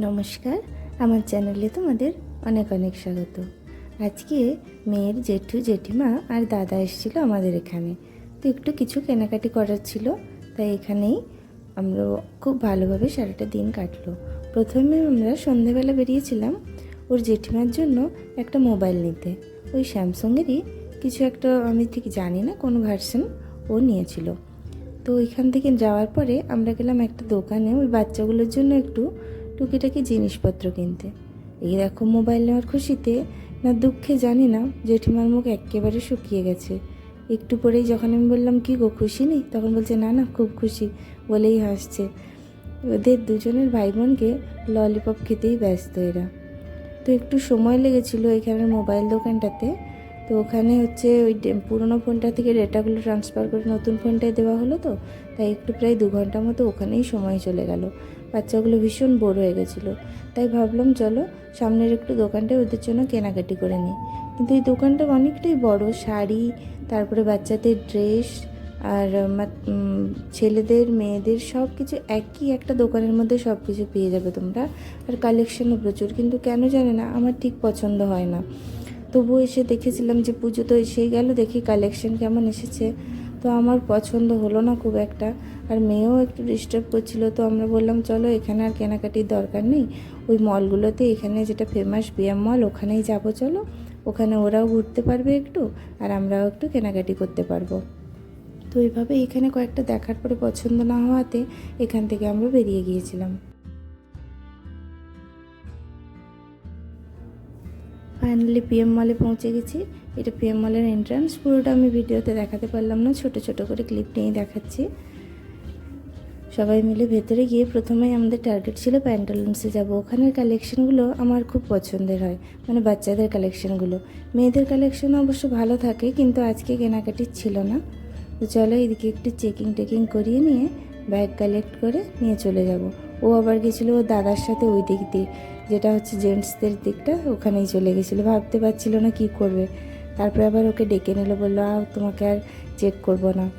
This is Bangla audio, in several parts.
নমস্কার, আমার চ্যানেলে তোমাদের অনেক অনেক স্বাগত। আজকে মেয়ের জেঠু, জেঠিমা আর দাদা এসেছিল আমাদের এখানে। তো একটু কিছু কেনাকাটি করার ছিল, তাই এখানেই আমরা খুব ভালোভাবে সারাটা দিন কাটলো। প্রথমে আমরা সন্ধেবেলা বেরিয়েছিলাম ওর জেঠিমার জন্য একটা মোবাইল নিতে। ওই স্যামসংয়েরই কিছু একটা, আমি ঠিক জানি না কোনো ভার্সন ও নিয়েছিল। তো ওইখান থেকে যাওয়ার পরে আমরা গেলাম একটা দোকানে, ওই বাচ্চাগুলোর জন্য একটু টুকিটাকি জিনিসপত্র কিনতে। এই দেখো মোবাইল নেওয়ার খুশিতে না দুঃখে জানি না জেঠিমার মুখ একেবারে শুকিয়ে গেছে। একটু পরেই যখন আমি বললাম, কি গো, খুশি নেই? তখন বলছে, না না, খুব খুশি, বলেই হাসছে। ওদের দুজনের ভাই বোনকে ললিপপ খেতেই ব্যস্ত এরা। তো একটু সময় লেগেছিল এখানের মোবাইল দোকানটাতে। তো ওখানে হচ্ছে ওই পুরোনো ফোনটা থেকে ডেটাগুলো ট্রান্সফার করে নতুন ফোনটায় দেওয়া হলো তো, তাই একটু প্রায় দু ঘণ্টা মতো ওখানেই সময় চলে গেল। বাচ্চাগুলো ভীষণ বোর হয়ে গেছিল। তাই ভাবলাম চলো সামনের একটু দোকানটায় ওদের জন্য কেনাকাটি করে নিই। কিন্তু এই দোকানটা অনেকটাই বড়, শাড়ি, তারপরে বাচ্চাদের ড্রেস আর ছেলেদের, মেয়েদের সব কিছু একই একটা দোকানের মধ্যে সব কিছু পেয়ে যাবে তোমরা। আর কালেকশানও প্রচুর। কিন্তু কেন জানে না, আমার ঠিক পছন্দ হয় না। তবু এসে দেখেছিলাম যে পুজো তো এসেই গেল, দেখি কালেকশন কেমন এসেছে। তো আমার পছন্দ হলো না খুব একটা, আর মেয়েও একটু ডিস্টার্ব করছিল, তো আমরা বললাম, চলো এখানে আর কেনাকাটির দরকার নেই, ওই মলগুলোতে এখানে যেটা ফেমাস বিএম মল ওখানেই যাব, চলো। ওখানে ওরাও ঘুরতে পারবে একটু, আর আমরাও একটু কেনাকাটি করতে পারব। তো এইভাবে এখানে কয়েকটা দেখার পরে পছন্দ না হওয়াতে এখান থেকে আমরা বেরিয়ে গিয়েছিলাম। ফাইনালি পিএম মলে পৌঁছে গেছি। এটা পিএম মলের এন্ট্রান্স পুরোটা আমি ভিডিওতে দেখাতে পারলাম না, ছোট ছোট করে ক্লিপ নিয়ে দেখাচ্ছি। সবাই মিলে ভেতরে গিয়ে প্রথমেই আমাদের টার্গেট ছিল প্যান্টালুন্সে যাব। ওখানের কালেকশনগুলো আমার খুব পছন্দের হয় মানে বাচ্চাদের কালেকশনগুলো মেয়েদের কালেকশন অবশ্য ভালো থাকে, কিন্তু আজকে কেনাকাটির ছিল না। তো চলো এদিকে একটু চেকিং টেকিং করিয়ে নিয়ে ব্যাগ কালেক্ট করে নিয়ে চলে যাব। ও আবার গেছিল দাদার সাথে ওই দিক দিয়ে যেটা হচ্ছে জেন্টসদের দিকটা, ওখানেই চলে গেছিল। ভাবতে পারছিল না কি করবে। তারপরে আবার ওকে ডেকে নিল, বলল আও তোমাকে আর চেক করব না।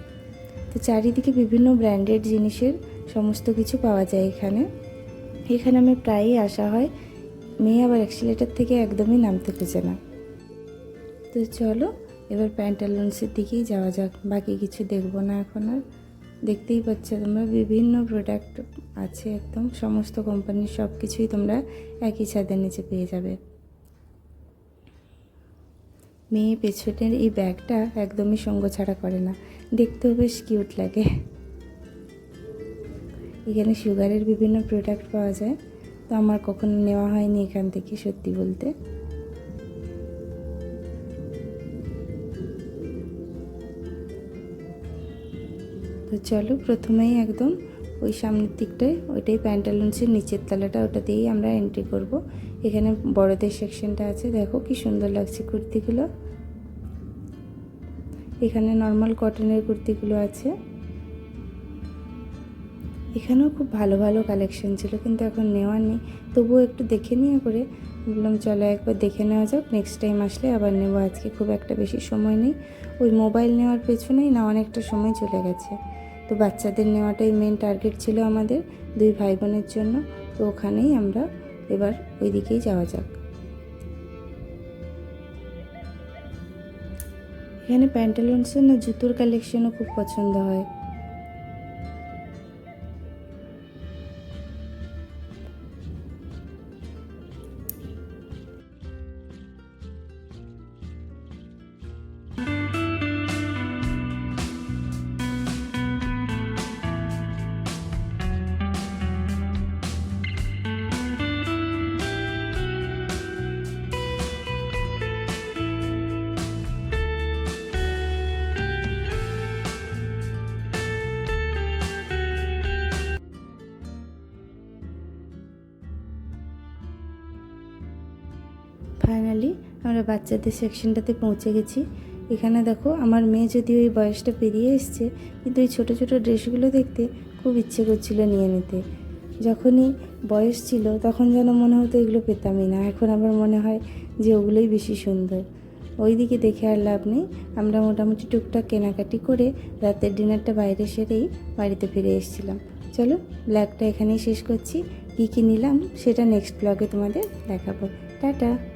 তো চারিদিকে বিভিন্ন ব্র্যান্ডেড জিনিসের সমস্ত কিছু পাওয়া যায় এখানে। এখানে আমি প্রায়ই আসা হয়। মেয়ে আবার অ্যাক্সিলেটার থেকে একদমই নামতে খোঁজে না। তো চলো, এবার প্যান্টালুন্সের দিকেই যাওয়া যাক। বাকি কিছু দেখব না এখন আর। দেখতেই পাচ্ছ তোমরা বিভিন্ন প্রোডাক্ট আছে একদম। সমস্ত কোম্পানির সব কিছুই তোমরা একই ছাদের নিচে পেয়ে যাবে। মেয়ে পেছনের এই ব্যাগটা একদমই সঙ্গ ছাড়া করে না। দেখতেও বেশ কিউট লাগে। এখানে সুগারের বিভিন্ন প্রোডাক্ট পাওয়া যায়। তো আমার কখনো নেওয়া হয়নি এখান থেকে, সত্যি বলতে। তো চলো, প্রথমেই একদম ওই সামনের দিকটায়, ওইটাই প্যান্টালুন্সের নিচের তলাটা, ওটা দিয়েই আমরা এন্ট্রি করব। এখানে বড়দের সেকশনটা আছে, দেখো কি সুন্দর লাগছে কুর্তিগুলো। এখানে নর্মাল কটনের কুর্তিগুলো আছে। এখানেও খুব ভালো ভালো কালেকশন ছিল, কিন্তু এখন নেওয়া নেই। তবুও একটু দেখে নিয়ে করে বললাম চলো একবার দেখে নেওয়া যাক নেক্সট টাইম আসলে আবার নেব। আজকে খুব একটা বেশি সময় নেই। ওই মোবাইল নেওয়ার পেছনেই না অনেকটা সময় চলে গেছে। তো বাচ্চাদের নেওয়াটাই মেন টার্গেট ছিল আমাদের দুই ভাই বোনের জন্য। তো ওখানেই আমরা এবার ওই দিকেই যাওয়া যাক। এখানে প্যান্টালুন্সের না জুতোর কালেকশনও খুব পছন্দ হয়। ফাইনালি আমরা বাচ্চাদের সেকশনটাতে পৌঁছে গেছি। এখানে দেখো, আমার মেয়ে যদি ওই বয়সটা পেরিয়ে এসছে, কিন্তু এই ছোটো ছোটো ড্রেসগুলো দেখতে খুব ইচ্ছে করছিল নিয়ে নিতে। যখনই বয়স ছিল, তখন যেন মনে হতো এগুলো পেতামই না। এখন আমার মনে হয় যে ওগুলোই বেশি সুন্দর। ওই দিকে দেখে আর লাভ নেই। আমরা মোটামুটি টুকটাক কেনাকাটি করে রাতের ডিনারটা বাইরে সেরেই বাড়িতে ফিরে এসেছিলাম। চলো ব্ল্যাকটা এখানেই শেষ করছি। কী কী নিলাম, সেটা নেক্সট ব্লগে তোমাদের দেখাবো। টাটা!